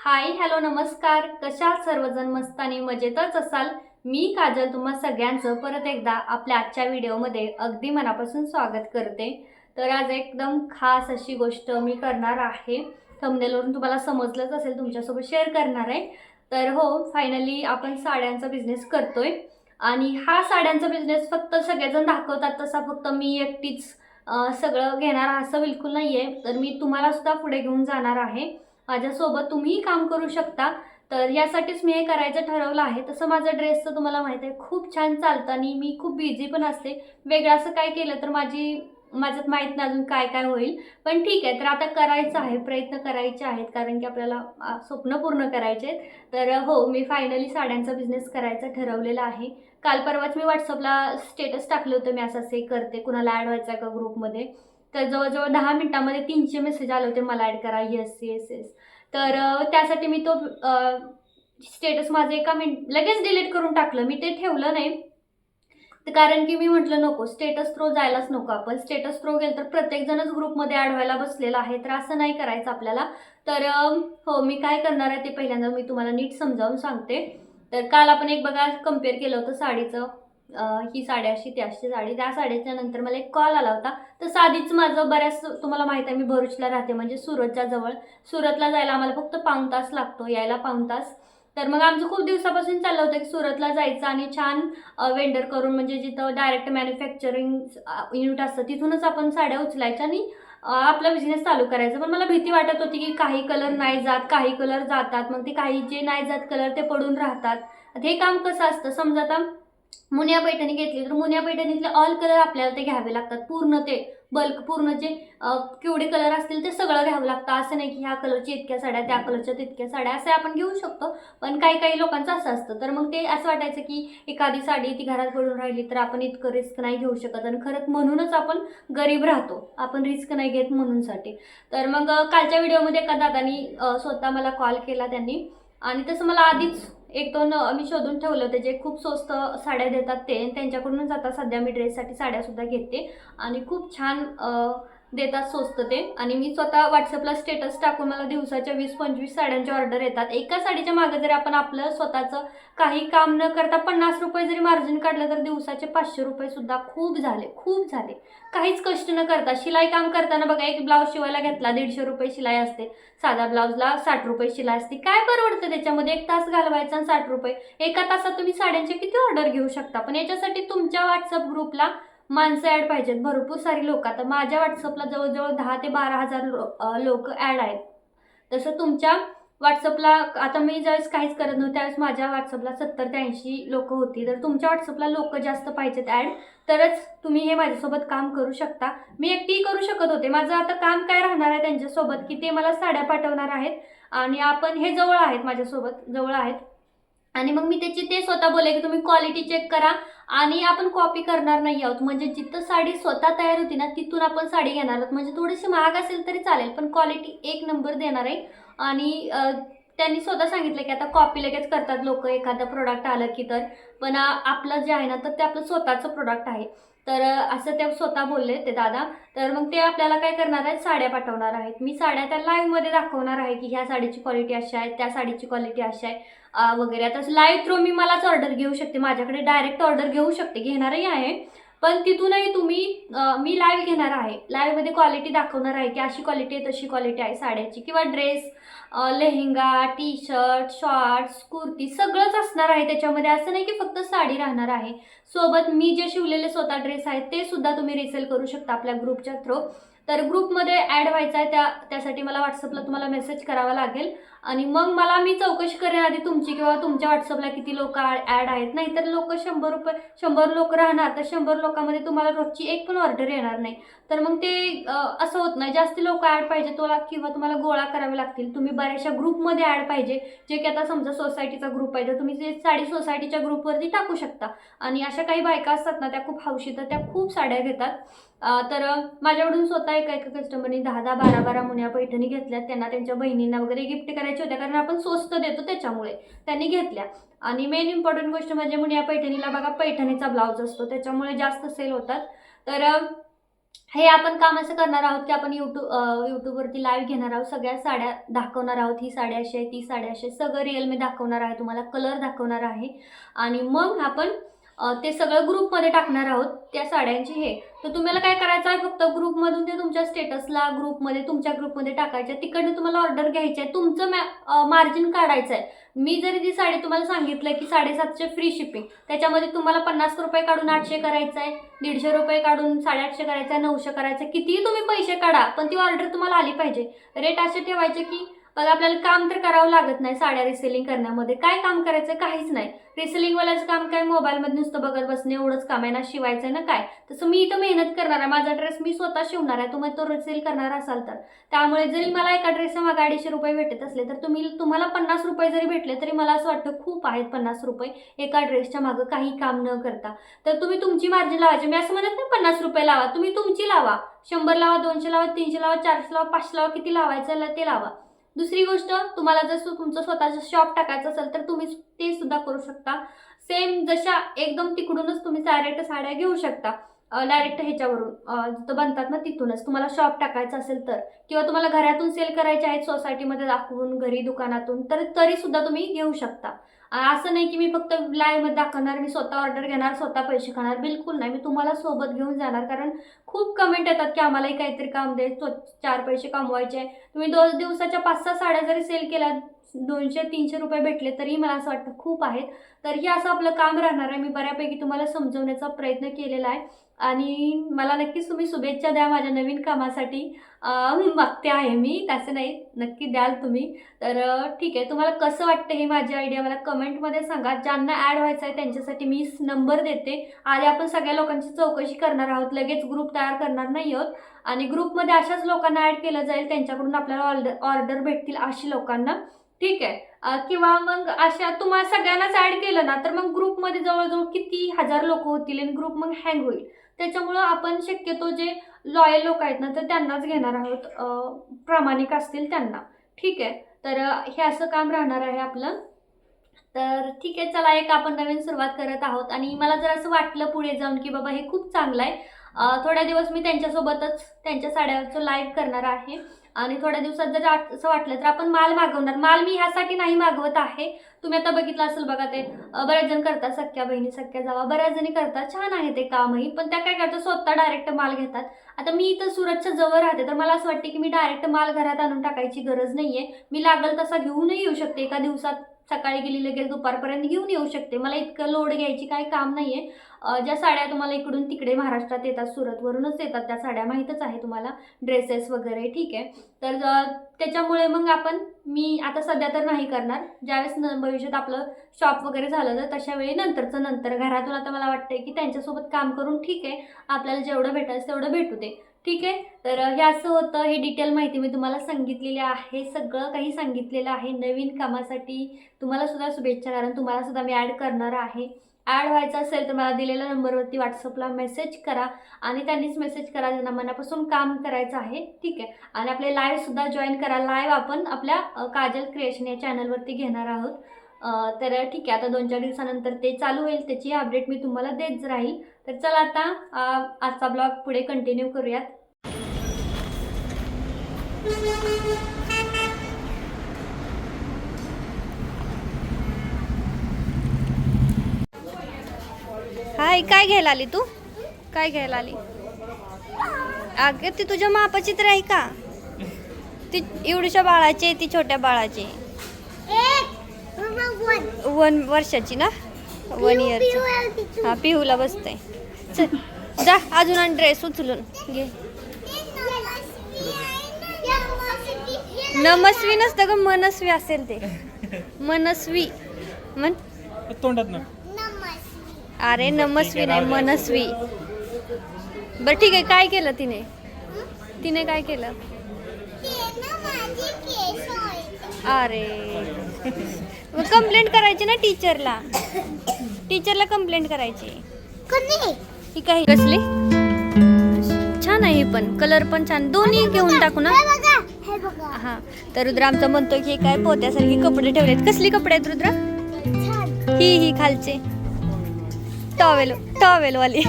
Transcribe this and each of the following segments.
Hi hello नमस्कार. कशा सर्वजण? मस्त आणि मजेतच असाल? मी काजल तुम्हा सगळ्यांचं परत एकदा आपल्या आजच्या व्हिडिओमध्ये अगदी मनापासून स्वागत करते. तर आज एकदम खास अशी गोष्ट मी करणार आहे. थंबनेलवरून तुम्हाला समजलंच असेल तुमच्यासोबत शेअर करणार आहे. तर हो फायनली आपण साड्यांचा बिझनेस करतोय. आणि हा साड्यांचा बिझनेस फक्त सगळेजण दाखवतात तसा फक्त मी एकटीच सगळं घेणार असं बिलकुल नाही आहे तर मी तुम्हाला सुद्धा पुढे घेऊन जाणार आहे. माझ्यासोबत तुम्हीही काम करू शकता. तर यासाठीच मी हे करायचं ठरवलं आहे. तसं माझं ड्रेसचं तुम्हाला माहीत आहे खूप छान चालतं आणि मी खूप बिझी पण असते. वेगळं असं काय केलं तर माझी माझ्यात माहीत नाही अजून काय काय होईल. पण ठीक आहे तर आता करायचं आहे प्रयत्न करायचे आहेत. कारण की आपल्याला स्वप्न पूर्ण करायचे आहेत. तर हो मी फायनली साड्यांचा बिझनेस करायचा ठरवलेला आहे. काल परवाच मी व्हॉट्सअपला स्टेटस टाकलं होतं मी असं असे हे करते. कुणाला ॲड व्हायचं आहे का ग्रुपमध्ये तर जवळजवळ दहा मिनिटामध्ये तीनशे मेसेज आले होते मला ॲड करा. येस येस येस तर त्यासाठी मी तो स्टेटस माझं एका मिनिट लगेच डिलीट करून टाकलं. मी ते ठेवलं नाही. तर कारण की मी म्हटलं नको स्टेटस थ्रो जायलाच नको आपण. स्टेटस थ्रो गेलं तर प्रत्येकजणच ग्रुपमध्ये ॲड व्हायला बसलेला आहे. तर असं नाही करायचं आपल्याला. तर हो मी काय करणार आहे ते पहिल्यांदा मी तुम्हाला नीट समजावून सांगते. तर काल आपण एक बघा कंपेअर केलं होतं साडीचं. ही साडी अशी ती अशी साडी. त्या साडीच्या नंतर मला एक कॉल आला होता. तर साधीच माझं बऱ्याच तुम्हाला माहीत आहे मी भरूचला राहते म्हणजे सुरतच्या जवळ. सुरतला जायला आम्हाला फक्त पाऊण तास लागतो यायला पाऊण तास. तर मग आमचं खूप दिवसापासून चाललं होतं की सुरतला जायचं आणि छान वेंडर करून म्हणजे जिथं डायरेक्ट मॅन्युफॅक्चरिंग युनिट असतं तिथूनच आपण साड्या उचलायच्या आणि आपला बिझनेस चालू करायचा. पण मला भीती वाटत होती की काही कलर नाही जात काही कलर जातात. मग ते काही जे नाही जात कलर ते पडून राहतात. हे काम कसं असतं? समजा आता मुनिया पैठणी घेतली तर मुनिया पैठणीतले ऑल कलर आपल्याला ते घ्यावे लागतात. पूर्ण ते बल्क पूर्ण जे केवढे कलर असतील ते सगळं घ्यावं लागतं. असं नाही की ह्या कलरची इतक्या साड्या त्या कलरच्या तितक्या साड्या असे आपण घेऊ शकतो. पण काही काही लोकांचं असं असतं. तर मग ते असं वाटायचं की एखादी साडी ती घरात पडून राहिली तर आपण इतकं रिस्क नाही घेऊ शकत. आणि खरंच म्हणूनच आपण गरीब राहतो. आपण रिस्क नाही घेत म्हणूनसाठी. तर मग कालच्या व्हिडिओमध्ये एका दादानी स्वतः मला कॉल केला त्यांनी. आणि तसं मला आधीच एक दोन मी शोधून ठेवलं होतं जे खूप स्वस्त साड्या देतात ते. त्यांच्याकडूनच आता सध्या मी ड्रेससाठी साड्यासुद्धा घेते. आणि खूप छान देतात स्वस्त ते. आणि मी स्वतः व्हॉट्सअपला स्टेटस टाकून मला दिवसाच्या वीस पंचवीस साड्यांच्या ऑर्डर येतात. एका साडीच्या मागे जरी आपण आपलं स्वतःचं काही काम न करता पन्नास रुपये जरी मार्जिन काढलं तर दिवसाचे पाचशे रुपयेसुद्धा खूप झाले खूप झाले. काहीच कष्ट न करता शिलाई काम करताना बघा एक ब्लाऊज शिवायला घेतला दीडशे रुपये शिलाई असते. साधा ब्लाऊजला साठ रुपये शिलाई असते. काय परवडतं त्याच्यामध्ये? एक तास घालवायचा आणि साठ रुपये. एका तासात तुम्ही साड्यांचे किती ऑर्डर घेऊ शकता? पण याच्यासाठी तुमच्या व्हॉट्सअप ग्रुपला माणसं ॲड पाहिजेत. भरपूर सारी लोक. आता माझ्या व्हॉट्सअपला जवळजवळ दहा ते बारा हजार लोक ॲड आहेत. तसं तुमच्या व्हॉट्सअपला आता मी ज्यावेळेस काहीच करत नव्हतं त्यावेळेस माझ्या व्हॉट्सअपला सत्तर ते ऐंशी लोक होती. तर तुमच्या व्हॉट्सअपला लोक जास्त पाहिजेत ॲड तरच तुम्ही हे माझ्यासोबत काम करू शकता. मी एकटी करू शकत होते. माझं आता काम काय राहणार आहे त्यांच्यासोबत की ते मला साड्या पाठवणार आहेत आणि आपण हे जवळ आहेत माझ्यासोबत जवळ आहेत. आणि मग मी त्याची ते स्वतः बोले की तुम्ही क्वालिटी चेक करा. आणि आपण कॉपी करणार नाही आहोत. म्हणजे जिथं साडी स्वतः तयार होती ना तिथून आपण साडी घेणार आहोत. म्हणजे थोडीशी महाग असेल तरी चालेल पण क्वालिटी एक नंबर देणार आहे. आणि त्यांनी स्वतः सांगितलं की आता कॉपी लगेच करतात लोक. एखादं प्रोडक्ट आलं की तर. पण आपलं जे आहे ना तर ते आपलं स्वतःचं प्रोडक्ट आहे. तर असं ते स्वतः बोलले ते दादा. तर मग ते आपल्याला काय करणार आहेत? साड्या पाठवणार आहेत. मी साड्या त्या लाईव्हमध्ये दाखवणार आहे की ह्या साडीची क्वालिटी अशी आहे त्या साडीची क्वालिटी अशी आहे वगैरे. आता लाईव्ह थ्रू मी मलाच ऑर्डर घेऊ शकते. माझ्याकडे डायरेक्ट ऑर्डर घेऊ शकते. घेणारही आहे. पण तिथूनही तुम्ही मी लाईव्ह घेणार आहे. लाईव्हमध्ये क्वालिटी दाखवणार आहे की अशी क्वालिटी आहे तशी क्वालिटी आहे साड्याची. किंवा dress lehenga T shirt shorts kurti सगळंच असणार आहे त्याच्यामध्ये. असं नाही की फक्त साडी राहणार आहे. सोबत मी जे शिवलेले स्वतः ड्रेस आहेत ते सुद्धा तुम्ही रिसेल करू शकता आपल्या ग्रुपच्या थ्रू तर ग्रुपमध्ये ॲड व्हायचं आहे त्या त्यासाठी मला व्हॉट्सअपला तुम्हाला मेसेज करावा लागेल. आणि मग मला मी चौकशी करेन आधी तुमची किंवा तुमच्या व्हॉट्सअपला किती लोक ॲड आहेत. नाही तर लोक शंभर रुपये शंभर लोक राहणार तर शंभर लोकांमध्ये तुम्हाला रोजची एक पण ऑर्डर येणार नाही. तर मग ते असं होत नाही. जास्त लोक ॲड पाहिजे तुला किंवा तुम्हाला गोळा करावे लागतील. तुम्ही बऱ्याचशा ग्रुपमध्ये ॲड पाहिजे जे की आता समजा सोसायटीचा ग्रुप आहे तर तुम्ही ते साडी सोसायटीच्या ग्रुपवरती टाकू शकता. आणि अशा काही बायका असतात ना त्या खूप हौशी तर त्या खूप साड्या घेतात. तर माझ्याकडून स्वतः एका एका कस्टमरनी दहा दहा बारा बारा मुन्या पैठणी घेतल्या त्यांना त्यांच्या बहिणींना वगैरे गिफ्ट करायच्या होत्या कारण आपण स्वस्त देतो त्याच्यामुळे. त्यांनी घेतल्या. आणि मेन इम्पॉर्टंट गोष्ट म्हणजे मुनिया पैठणीला बघा पैठणीचा ब्लाऊज असतो. त्याच्यामुळे जास्त सेल होतात. तर हे आपण काम असं करणार आहोत की आपण यूट्यूब यूट्यूबवरती लाईव्ह घेणार आहोत. सगळ्या साड्या दाखवणार आहोत. ही साड्या अशी आहे ती साड्या अशी आहे. सगळं रिअल मी दाखवणार आहे. तुम्हाला कलर दाखवणार आहे. आणि मग आपण ते सगळं ग्रुपमध्ये टाकणार आहोत. त्या साड्यांचे हे. तर तुम्हाला काय करायचं आहे? फक्त ग्रुपमधून ते तुमच्या स्टेटसला ग्रुपमध्ये तुमच्या ग्रुपमध्ये टाकायचं. आहे तिकडनं तुम्हाला ऑर्डर घ्यायची. आहे तुमचं मॅ मार्जिन काढायचं आहे. मी जरी ती साडी तुम्हाला सांगितलं की साडेसातशे फ्री शिपिंग त्याच्यामध्ये तुम्हाला पन्नास रुपये काढून आठशे करायचं आहे दीडशे रुपये काढून साडेआठशे करायचं आहे नऊशे करायचं आहे कितीही तुम्ही पैसे काढा पण ती ऑर्डर तुम्हाला आली पाहिजे. रेट असे ठेवायचे की बघा आपल्याला काम तर करावं लागत नाही साड्या रिसेलिंग करण्यामध्ये. काय काम करायचं? काहीच नाही. रिसेलिंगवाल्याचं काम काय? मोबाईलमध्ये नुसतं बघत बसणे एवढंच काम आहे ना? शिवायचं आहे ना काय? तसं मी इथं मेहनत करणार आहे. माझा ड्रेस मी स्वतः शिवणार आहे. तुम्ही तो रिसेल करणार असाल तर. त्यामुळे जरी मला एका ड्रेसच्या मागे अडीचशे रुपये भेटत असले तर तुम्ही तुम्हाला पन्नास रुपये जरी भेटले तरी मला असं वाटतं खूप आहेत पन्नास रुपये एका ड्रेसच्या मागं. काही काम न करता. तर तुम्ही तुमची मार्जिन लावायची मी असं म्हणत नाही पन्नास रुपये लावा. तुम्ही तुमची लावा. शंभर लावा दोनशे लावा तीनशे लावा चारशे लावा पाचशे लावा किती लावायचं ला- ते लावा. दुसरी गोष्ट तुम्हाला जर तुमचं स्वतःचं शॉप टाकायचं असेल तर तुम्ही ते सुद्धा करू शकता. सेम जशा एकदम तिकडूनच तुम्ही डायरेक्ट साड्या घेऊ शकता. डायरेक्ट ह्याच्यावरून. जिथं बनतात ना तिथूनच. तुम्हाला शॉप टाकायचं असेल तर. किंवा तुम्हाला घरातून सेल करायचे आहेत सोसायटीमध्ये दाखवून घरी दुकानातून तर तरी सुद्धा तुम्ही घेऊ शकता. असं नाही की मी फक्त लाईव्हमध्ये दाखवणार मी स्वतः ऑर्डर घेणार स्वतः पैसे खाणार. बिलकुल नाही. मी तुम्हाला सोबत घेऊन जाणार. कारण खूप कमेंट येतात की आम्हालाही काहीतरी काम दे चार पैसे कमवायचे. तुम्ही दोन दिवसाच्या पाच सहा साड्या जरी सेल केल्या दोनशे तीनशे रुपये भेटले तरी मला असं वाटतं खूप आहेत. तर हे असं आपलं काम राहणार आहे. मी बऱ्यापैकी तुम्हाला समजवण्याचा प्रयत्न केलेला आहे. आणि मला नक्कीच तुम्ही शुभेच्छा द्या माझ्या नवीन कामासाठी. अं, मागते आहे मी. तसं नाही नक्की द्याल तुम्ही. तर ठीक आहे. तुम्हाला कसं वाटतं हे माझी आयडिया मला कमेंटमध्ये सांगा. ज्यांना ॲड व्हायचं आहे त्यांच्यासाठी मी नंबर देते. आधी आपण सगळ्या लोकांची चौकशी करणार आहोत. लगेच ग्रुप तयार करणार नाही आहोत. आणि ग्रुपमध्ये अशाच लोकांना ॲड केलं जाईल. त्यांच्याकडून आपल्याला ऑर्डर ऑर्डर भेटतील अशी लोकांना. ठीक आहे. किंवा मग अशा तुम्हाला सगळ्यांनाच ॲड केलं ना तर मग ग्रुपमध्ये जवळजवळ किती हजार लोक होतील आणि ग्रुप मग हँग होईल. त्याच्यामुळं आपण शक्यतो जे लॉयल लोक आहेत ना तर त्यांनाच घेणार आहोत. प्रामाणिक असतील त्यांना. ठीक आहे. तर हे असं काम राहणार आहे आपलं. तर ठीक आहे चला एक आपण नवीन सुरुवात करत आहोत. आणि मला जर असं वाटलं पुढे जाऊन की बाबा हे खूप चांगलं आहे. थोड्या दिवस मी त्यांच्यासोबतच त्यांच्या साड्यावरचं लाईव्ह करणार आहे. आणि थोड्या दिवसात जर असं वाटलं तर आपण माल मागवणार. माल मी ह्यासाठी नाही मागवत आहे. तुम्ही आता बघितलं असेल बघा ते बऱ्याच जण करतात सख्या बहिणी सख्या जावा. बऱ्याच जणी करतात. छान आहे ते कामही पण त्या काय करतात? स्वतः डायरेक्ट माल घेतात. आता मी इथं सुरतच्या जवळ राहते तर मला असं वाटते की मी डायरेक्ट माल घरात आणून टाकायची गरज नाहीये. मी लागल तसा घेऊनही येऊ शकते. एका दिवसात सकाळी गेली लगेच दुपारपर्यंत घेऊन येऊ शकते. मला इतकं लोड घ्यायची काही काम नाही आहे ज्या साड्या तुम्हाला इकडून तिकडे महाराष्ट्रात येतात सुरतवरूनच येतात त्या साड्या माहीतच आहे तुम्हाला. ड्रेसेस वगैरे ठीक आहे. तर त्याच्यामुळे मग आपण मी आता सध्या तर नाही करणार. ज्यावेळेस न भविष्यात आपलं शॉप वगैरे झालं तर तशा वेळी नंतरचं नंतर घरातून आता मला वाटतं की त्यांच्यासोबत काम करून ठीक आहे. आपल्याला जेवढं भेटायचं तेवढं भेटू दे. ठीक आहे? तर हे असं होतं. हे डिटेल माहिती मी तुम्हाला सांगितलेली आहे. सगळं काही सांगितलेलं आहे. नवीन कामासाठी तुम्हाला सुद्धा शुभेच्छा कारण तुम्हाला सुद्धा मी ॲड करणार आहे. ॲड व्हायचं असेल तर मला दिलेल्या नंबरवरती व्हॉट्सअपला मेसेज करा आणि त्यांनीच मेसेज करा ज्यांना मनापासून काम करायचं आहे. ठीक आहे? आणि आपले लाईव्हसुद्धा जॉईन करा. लाईव्ह आपण आपल्या काजल क्रिएशन या चॅनलवरती घेणार आहोत. तर ठीक आहे. आता दोन चार दिवसानंतर ते चालू होईल. त्याची अपडेट मी तुम्हाला देत राहील. तर चला आता आजचा ब्लॉग पुढे कंटिन्यू करूयात. हाय काय घ्यायला आली तू? काय घ्यायला आली? अगं ती तुझ्या मापाची तर आहे का? ती एवढ्याशा बाळाची आहे ती छोट्या बाळाची वन वर्षाची ना? वन इयरची हा पिहूला बसते चल जा अजून आणि ड्रेस उचलून. घे. नमस्वी नसतं ग मनस्वी असेल ते. मनस्वी. म्हण. तोंडात ना. अरे नमस्वी नाही मनस्वी. बरं ठीक आहे काय केलं तिने? तिने काय केलं? अरे. कंप्लेंट करायची ना टीचरला टीचरला कंप्लेंट करायची. ही काही कसली? छान आहे पण. कलर पण छान. दोन्ही घेऊन टाकू ना. हा. तर रुद्र आमचा म्हणतो की काय पोत्यासारखे कपडे ठेवलेत. कसली कपडे आहेत रुद्र? ही ही खालचे. टॉवेल टॉवेलवाली.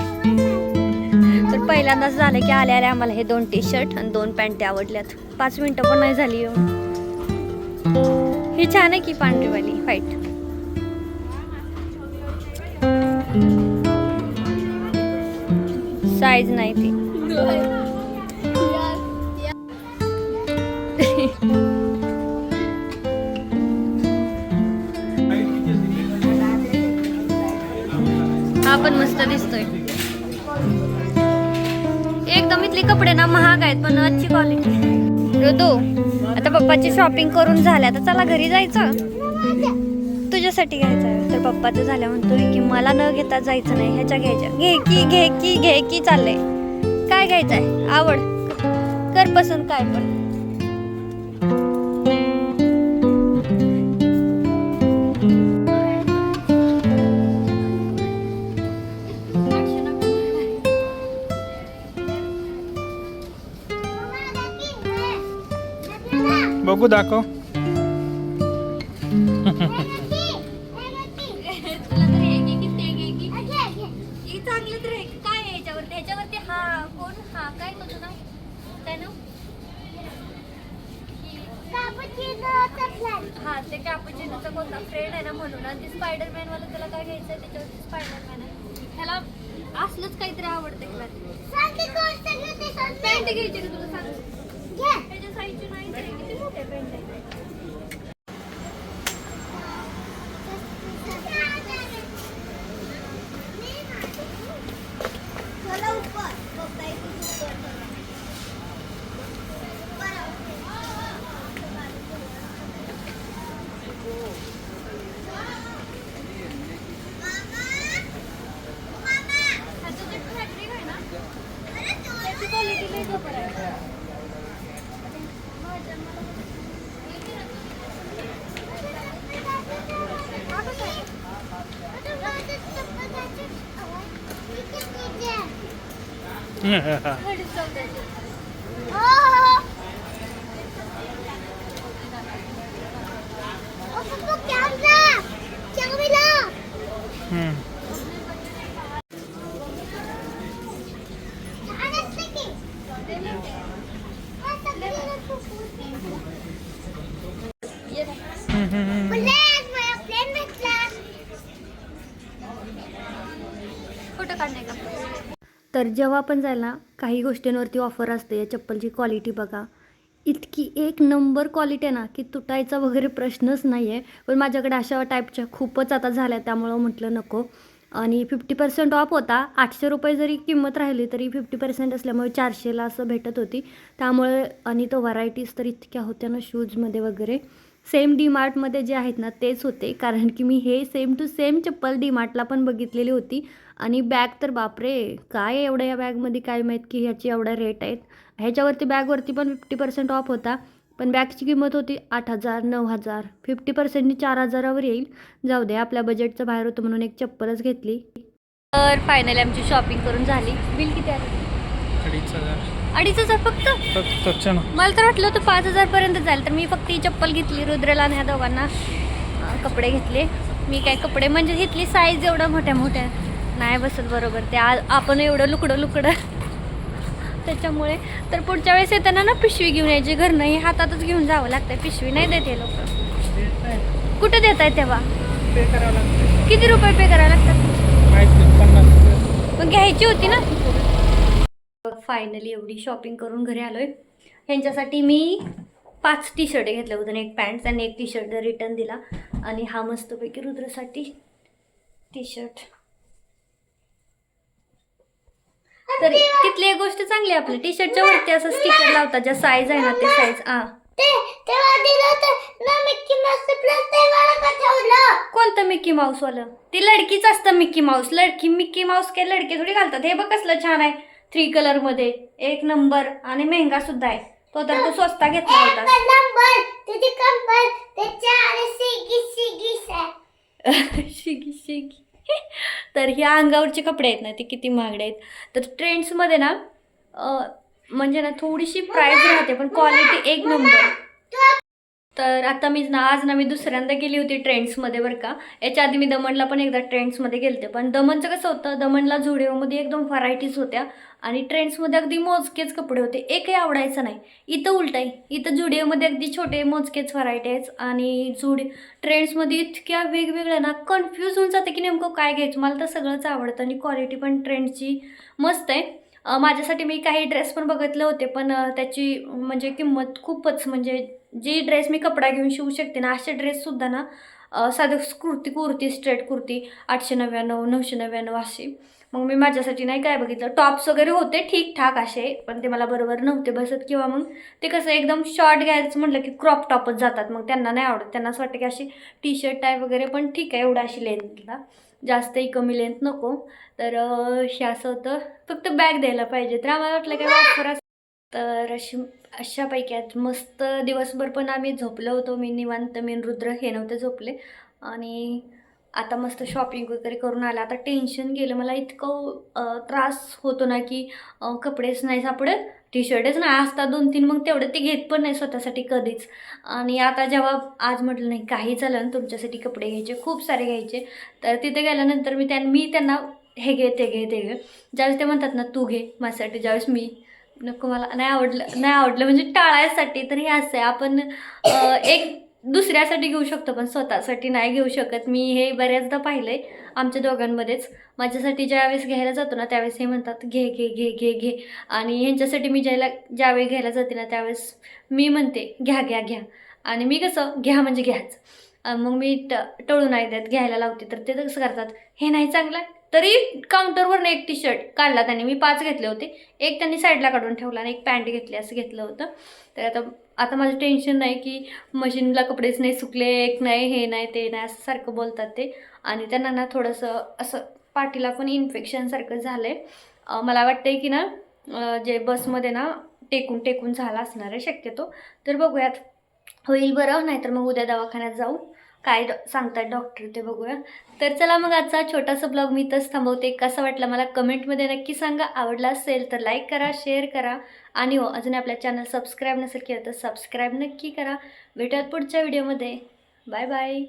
तर पहिल्यांदाच झालं की आल्या आल्या आम्हाला हे दोन टी शर्ट आणि दोन पॅन्ट आवडल्यात. पाच मिनटं पण नाही झाली येऊन ही छान आहे की पांढरीवाली व्हाईट साईज नाही ती. हा पण मस्त दिसतोय. एकदम इथले कपडे ना महाग आहेत पण अच्छी क्वालिटी ऋतू आता पप्पाची शॉपिंग करून झाल्या तर चला घरी जायचं. तुझ्यासाठी घ्यायचं आहे. तर पप्पाचं झाल्या म्हणतोय की मला न घेता जायचं नाही ह्याच्या घ्यायच्या. घे की घे की घे की चाललंय. काय घ्यायचंय? आवड. कर पसंत काय पण. काय नाव हा ते कॅपुचिनोचा कोणता फ्रेंड आहे ना म्हणून आणि ते स्पायडरमॅन वाला त्याला काय घ्यायचं त्याच्यावरती स्पायडरमॅन आहे ह्याला असलंच काहीतरी आवडतं पॅन्ट घ्यायची तुला सांग त्याच्या साईजची नाही तरी किती मोठे पॅन्ट आहे ह्याचं जे fabric आहे ना त्याची क्वालिटी लई जबर आहे हा कसा आहे? अडीच चौदाशे. हम्म. ये बघ. हम्म, हम्म, हम्म. फोटो काढणे का तर जेव्हा आपण जायला ना काही गोष्टींवरती ऑफर असते या चप्पलची क्वालिटी बघा. इतकी एक नंबर क्वालिटी आहे ना की तुटायचा वगैरे प्रश्नच नाही आहे पण माझ्याकडे अशा टाईपच्या खूपच आता झाल्या त्यामुळं म्हटलं नको. आणि फिफ्टी पर्सेंट ऑफ होता. आठशे रुपये जरी किंमत राहिली तरी फिफ्टी पर्सेंट असल्यामुळे चारशेला असं भेटत होती. त्यामुळे आणि तो व्हरायटीज तर इतक्या होत्या ना शूजमध्ये वगैरे. सेम डी मार्टमध्ये जे आहेत ना तेच होते. कारण की मी हे सेम टू सेम चप्पल डी मार्टला पण बघितलेली होती. आणि बॅग तर बापरे काय एवढं या बॅगमध्ये काय माहीत की ह्याची एवढ्या रेट आहेत. ह्याच्यावरती बॅगवरती पण फिफ्टी पर्सेंट ऑफ होता. पण बॅगची किंमत होती आठ हजार नऊ हजार. फिफ्टी पर्सेंटनी चार हजारावर येईल. जाऊ दे आपल्या बजेटचं बाहेर होतं म्हणून एक चप्पलच घेतली. तर फायनली आमची शॉपिंग करून झाली. बिल किती आलं अडीच हजार. अडीच हजार फक्त? मला तर वाटलं होतं पाच हजारपर्यंत जाईल तर मी फक्त ही चप्पल घेतली रुद्रला आणि ह्या दोघांना कपडे घेतले. मी काय कपडे म्हणजे घेतली साईज एवढं मोठ्या मोठ्या. नाही बसत बरोबर ते आ आपण एवढं लुकडं लुकडं. त्याच्यामुळे तर पुढच्या वेळेस येताना ना पिशवी घेऊन यायची घरनं हे हातातच घेऊन जावं लागतं पिशवी नाही देते लोक. कुठे देत आहे तेव्हा? पे करावं लागतं किती रुपये पे करावे लागतात? नाही. पण घ्यायची होती ना. फायनली एवढी शॉपिंग करून घरी आलोय. ह्यांच्यासाठी मी पाच टी शर्ट घेतले होते एक पॅन्ट आणि एक टी शर्ट रिटर्न दिला. आणि हा मस्तपैकी रुद्रसाठी टी शर्ट तर तिथली एक गोष्ट चांगली आपली. टी शर्टच्या वरती असं स्टिकर लावतात. ज्या साईज आहे ना ते साईज हा. कोणतं मिक्की माऊस वालं? ते लडकीच असतं मिक्की माऊस लडकी मिक्की माऊस काय लडके थोडी घालतात? हे बघ कसलं छान आहे. थ्री कलरमध्ये. एक नंबर आणि मेहंगा सुद्धा आहे. तो तर तो स्वस्ता घेतला होता. शिगी शिगी तर ह्या अंगावरचे कपडे आहेत ना ते किती महागडे आहेत. तर ट्रेंड्समध्ये ना म्हणजे ना थोडीशी प्राईस राहते पण क्वालिटी एक नंबर. तर आता मी ना आज ना मी दुसऱ्यांदा गेली होती ट्रेंड्समध्ये बरं का. याच्या आधी मी दमणला पण एकदा ट्रेंड्समध्ये गेलते. पण दमणचं कसं होतं दमणला झुडिओमध्ये एकदम व्हरायटीज होत्या आणि ट्रेंड्समध्ये अगदी मोजकेच कपडे होते. एकही आवडायचं नाही. इथं उलट आहे इथं झुडिओमध्ये अगदी छोटे मोजकेच व्हरायटी आहेत आणि जुडी ट्रेंड्समध्ये इतक्या वेगवेगळ्या ना कन्फ्यूज होऊन जाते की नेमकं काय घ्यायचं. मला तर सगळंच आवडतं आणि क्वालिटी पण ट्रेंडची मस्त आहे. माझ्यासाठी मी काही ड्रेस पण बघितले होते पण त्याची म्हणजे किंमत खूपच म्हणजे जी ड्रेस मी कपडा घेऊन शिवू शकते ना असे ड्रेससुद्धा ना साधं कुर्ती कुर्ती स्ट्रेट कुर्ती आठशे नव्याण्णव नऊशे नव्याण्णव अशी. मग मी माझ्यासाठी नाही काय बघितलं. टॉप्स वगैरे होते ठीकठाक असे पण ते मला बरोबर नव्हते बसत. किंवा मग ते कसं एकदम शॉर्ट घ्यायचं म्हटलं की क्रॉप टॉपच जातात मग त्यांना नाही आवडत. त्यांना असं वाटतं की अशी टी शर्ट टाय वगैरे पण ठीक आहे एवढं अशी लेंथला जास्तही कमी लेंथ नको. तर हे असं होतं. फक्त बॅग द्यायला पाहिजे. तर आम्हाला वाटलं काय वापर तर अशी अशापैकी आज मस्त दिवसभर पण आम्ही झोपलो होतो. मी निवांत मी रुद्र हे नव्हते झोपले. आणि आता मस्त शॉपिंग वगैरे करून आलं. आता टेन्शन गेलं. मला इतकं त्रास होतो ना की कपडेच नाही सापडत. टी शर्टच नाही असतात दोन तीन मग तेवढं ते घेत पण नाही स्वतःसाठी कधीच. आणि आता जेव्हा आज म्हटलं नाही काही चालेल ना तुमच्यासाठी कपडे घ्यायचे खूप सारे घ्यायचे तर तिथे गेल्यानंतर मी त्यां मी त्यांना हे घे ते घे ते घे. ज्यावेळेस ते म्हणतात ना तू घे माझ्यासाठी ज्यावेळेस मी नको मला नाही आवडलं नाही आवडलं म्हणजे टाळायसाठी तर हे असं आहे. आपण एक दुसऱ्यासाठी घेऊ शकतो पण स्वतःसाठी नाही घेऊ शकत. मी हे बऱ्याचदा पाहिलं आहे आमच्या दोघांमध्येच. माझ्यासाठी ज्यावेळेस घ्यायला जातो ना त्यावेळेस हे म्हणतात घे घे घे घे घे. आणि ह्यांच्यासाठी मी ज्याला ज्यावेळी घ्यायला जाते ना त्यावेळेस मी म्हणते घ्या घ्या घ्या. आणि मी कसं घ्या म्हणजे घ्याच. मग मी ट टळून नाही देत घ्यायला लावते. तर ते कसं करतात. हे नाही चांगलं? तरी काउंटरवरनं एक टी शर्ट काढला त्यांनी. मी पाच घेतले होते. एक त्यांनी साईडला काढून ठेवला आणि एक पॅन्ट घेतली असं घेतलं होतं. तर आता आता माझं टेन्शन नाही की मशीनला कपडेच नाही सुकले एक नाही हे नाही ते नाही असं सारखं बोलतात ते. आणि त्यांना ना थोडंसं असं पाठीला पण इन्फेक्शनसारखं झालं आहे मला वाटतंय की ना जे बसमध्ये ना टेकून टेकून झाला असणार आहे शक्यतो. तर बघूयात. होईल बरं नाहीतर मग उद्या दवाखान्यात जाऊ. काय डॉ सांगतात डॉक्टर ते बघूया. तर चला मग आजचा छोटासा ब्लॉग मी इथंच थांबवते. कसा वाटला मला कमेंटमध्ये नक्की सांगा. आवडला असेल तर लाईक करा शेअर करा. आणि हो अजून आपल्या चॅनल सबस्क्राईब नसेल केलं तर सबस्क्राईब नक्की करा. भेटूयात पुढच्या व्हिडिओमध्ये बाय बाय